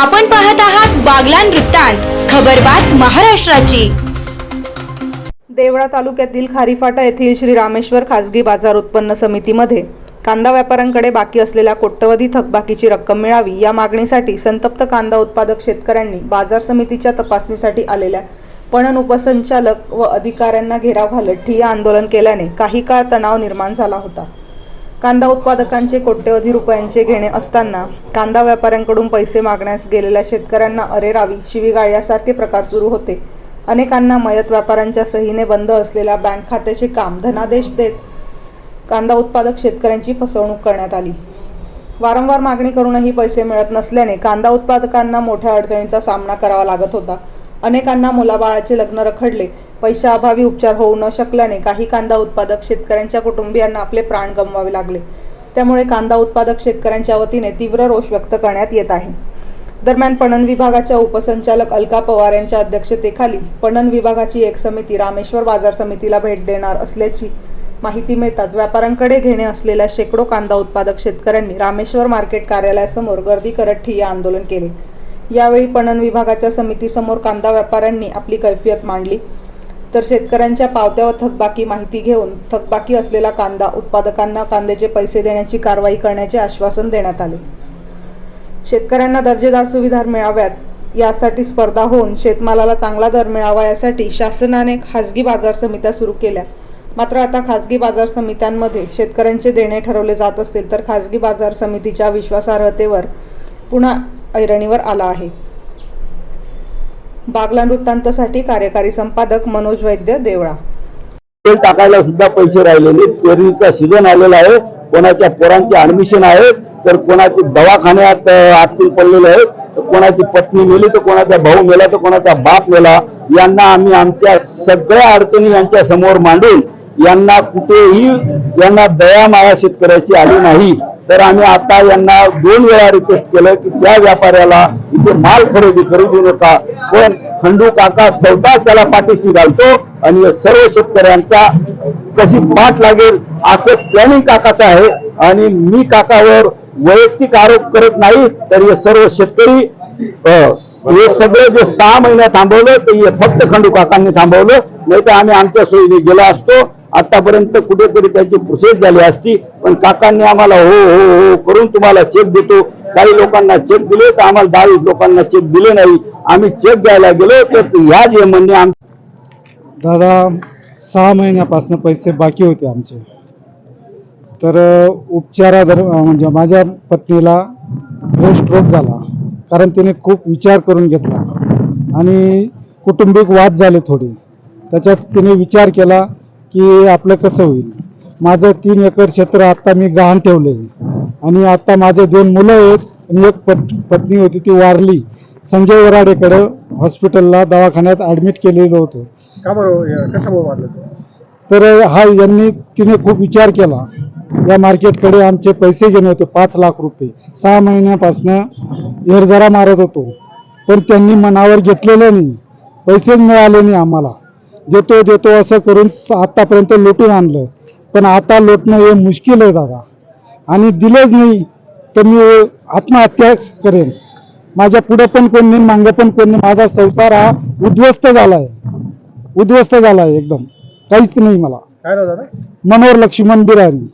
आपण पाहत आहात बागलान वृत्तांत खबरबात महाराष्ट्राची. देवळा तालुक्यातील खारीफाटा येथील श्री रामेश्वर खाजगी बाजार उत्पन्न समितीमध्ये कांदा व्यापाऱ्यांकडे बाकी असलेल्या कोट्यवधी थकबाकीची रक्कम मिळावी या मागणीसाठी संतप्त कांदा उत्पादक शेतकऱ्यांनी बाजार समितीच्या तपासणीसाठी आलेल्या पणन उपसंचालक व अधिकाऱ्यांना घेराव घालत ठिय्या आंदोलन केल्याने काही काळ तणाव निर्माण झाला होता. कांदा उत्पादकांचे कोट्यवधी रुपयांचे घेणे असताना कांदा व्यापाऱ्यांकडून पैसे मागण्यास गेलेल्या शेतकऱ्यांना अरेरावी शिवीगाळ यासारखे प्रकार सुरू होते. अनेकांना मयत व्यापाऱ्यांच्या सहीने बंद असलेल्या बँक खात्याचे काम धनादेश देत कांदा उत्पादक शेतकऱ्यांची फसवणूक करण्यात आली. वारंवार मागणी करूनही पैसे मिळत नसल्याने कांदा उत्पादकांना मोठ्या अडचणीचा सामना करावा लागत होता. अनेकांना मुलाबाळाचे लग्न रखडले. पैशाअभावी उपचार होऊ न शकल्याने काही कांदा उत्पादक शेतकऱ्यांच्या कुटुंबियांना आपले प्राण गमवावे लागले. त्यामुळे कांदा उत्पादक शेतकऱ्यांच्या वतीने तीव्र रोष व्यक्त करण्यात येत आहे. दरम्यान पणन विभागाच्या उपसंचालक अलका पवार यांच्या अध्यक्षतेखाली पणन विभागाची एक समिती रामेश्वर बाजार समितीला भेट देणार असल्याची माहिती मिळताच व्यापाऱ्यांकडे घेणे असलेल्या शेकडो कांदा उत्पादक शेतकऱ्यांनी रामेश्वर मार्केट कार्यालयासमोर गर्दी करत ठिय्या आंदोलन केले. यावेळी पणन विभागाच्या समितीसमोर कांदा व्यापाऱ्यांनी आपली कैफियत मांडली. तर शेतकऱ्यांच्या पावत्या व थकबाकी माहिती घेऊन थकबाकी असलेला कांदा उत्पादकांना कांद्याचे पैसे देण्याची कारवाई करण्याचे आश्वासन देण्यात आले. शेतकऱ्यांना दर्जेदार सुविधा मिळाव्यात यासाठी स्पर्धा होऊन शेतमालाला चांगला दर मिळावा यासाठी शासनाने खाजगी बाजार समित्या सुरू केल्या. मात्र आता खाजगी बाजार समित्यांमध्ये शेतकऱ्यांचे देणे ठरवले जात असतील तर खाजगी बाजार समितीच्या विश्वासार्हतेवर पुन्हा ऐरणीवर आला आहे. बागला वृत्तांतसाठी कार्यकारी संपादक मनोज वैद्य देवळा. तेल टाकायला सुद्धा पैसे राहिलेले पेरणीचा सीझन आलेला आहे. कोणाच्या पोरांचे ऍडमिशन आहे तर कोणाचे दवाखान्यात आटकून पडलेले आहेत. तर कोणाची पत्नी मेली तर कोणाचा भाऊ मेला तर कोणाचा बाप मेला. यांना आम्ही आमच्या सगळ्या अडचणी यांच्या समोर मांडून यांना कुठेही यांना दया माया शेतकऱ्याची आली नाही. तर आम्ही आता यांना दोन वेळा रिक्वेस्ट केलं की त्या व्यापाऱ्याला इथे माल खरेदी करू देऊ नका. पण खंडू काका स्वतः त्याला पाठीशी घालतो आणि सर्व शेतकऱ्यांचा कशी पाठ लागेल असं प्लॅनिंग काकाचं आहे. आणि मी काकावर वैयक्तिक आरोप करत नाही तर हे सर्व शेतकरी अं, हे सगळं जे सहा महिने थांबवलं ते हे फक्त खंडू काकांनी थांबवलं. नाही तर आम्ही आमच्या सोयीने गेलो असतो. आतापर्यंत कुठेतरी त्याची प्रोसेस झाली असती. पण काकांनी आम्हाला हो हो हो करून तुम्हाला चेक देतो. काही लोकांना चेक दिले तर आम्हाला दहा लोकांना चेक दिले नाही. आम्ही चेक द्यायला गेलो तर ह्या जे म्हणणे आम दादा सहा महिन्यापासून पैसे बाकी होते आमचे. तर उपचारादर म्हणजे माझ्या पत्नीला ब्रेन स्ट्रोक झाला. कारण तिने खूप विचार करून घेतला. आणि कुटुंबिक वाद झाले थोडे. त्याच्यात तिने विचार केला की आपलं कसं होईल? माझं तीन एकर क्षेत्र आत्ता मी गहाण ठेवले आणि आता माझे दोन मुलं आहेत आणि एक पत पत्नी होती ती वारली. संजय वराडेकडं हॉस्पिटलला दवाखान्यात ॲडमिट केलेलं होतं. का कशामुळे? तर हा यांनी तिने खूप विचार केला. या मार्केटकडे आमचे पैसे घेणे होते पाच लाख रुपये. सहा महिन्यापासनं एरजरा मारत होतो. पण त्यांनी मनावर घेतलेलं नाही. पैसेच मिळाले नाही आम्हाला. देतो देतो असं करून आतापर्यंत लुटून आणलं. पण आता लोटणं हे मुश्किल आहे दादा. आणि दिलंच नाही तर मी आत्महत्याच करेन. माझ्या पुढे पण कोण नाही मागं पण कोण नाही. माझा संसार हा उद्ध्वस्त झाला आहे उद्ध्वस्त झाला आहे एकदम. काहीच नाही मला. काय दादा? मनोहर लक्ष्मण बिरारी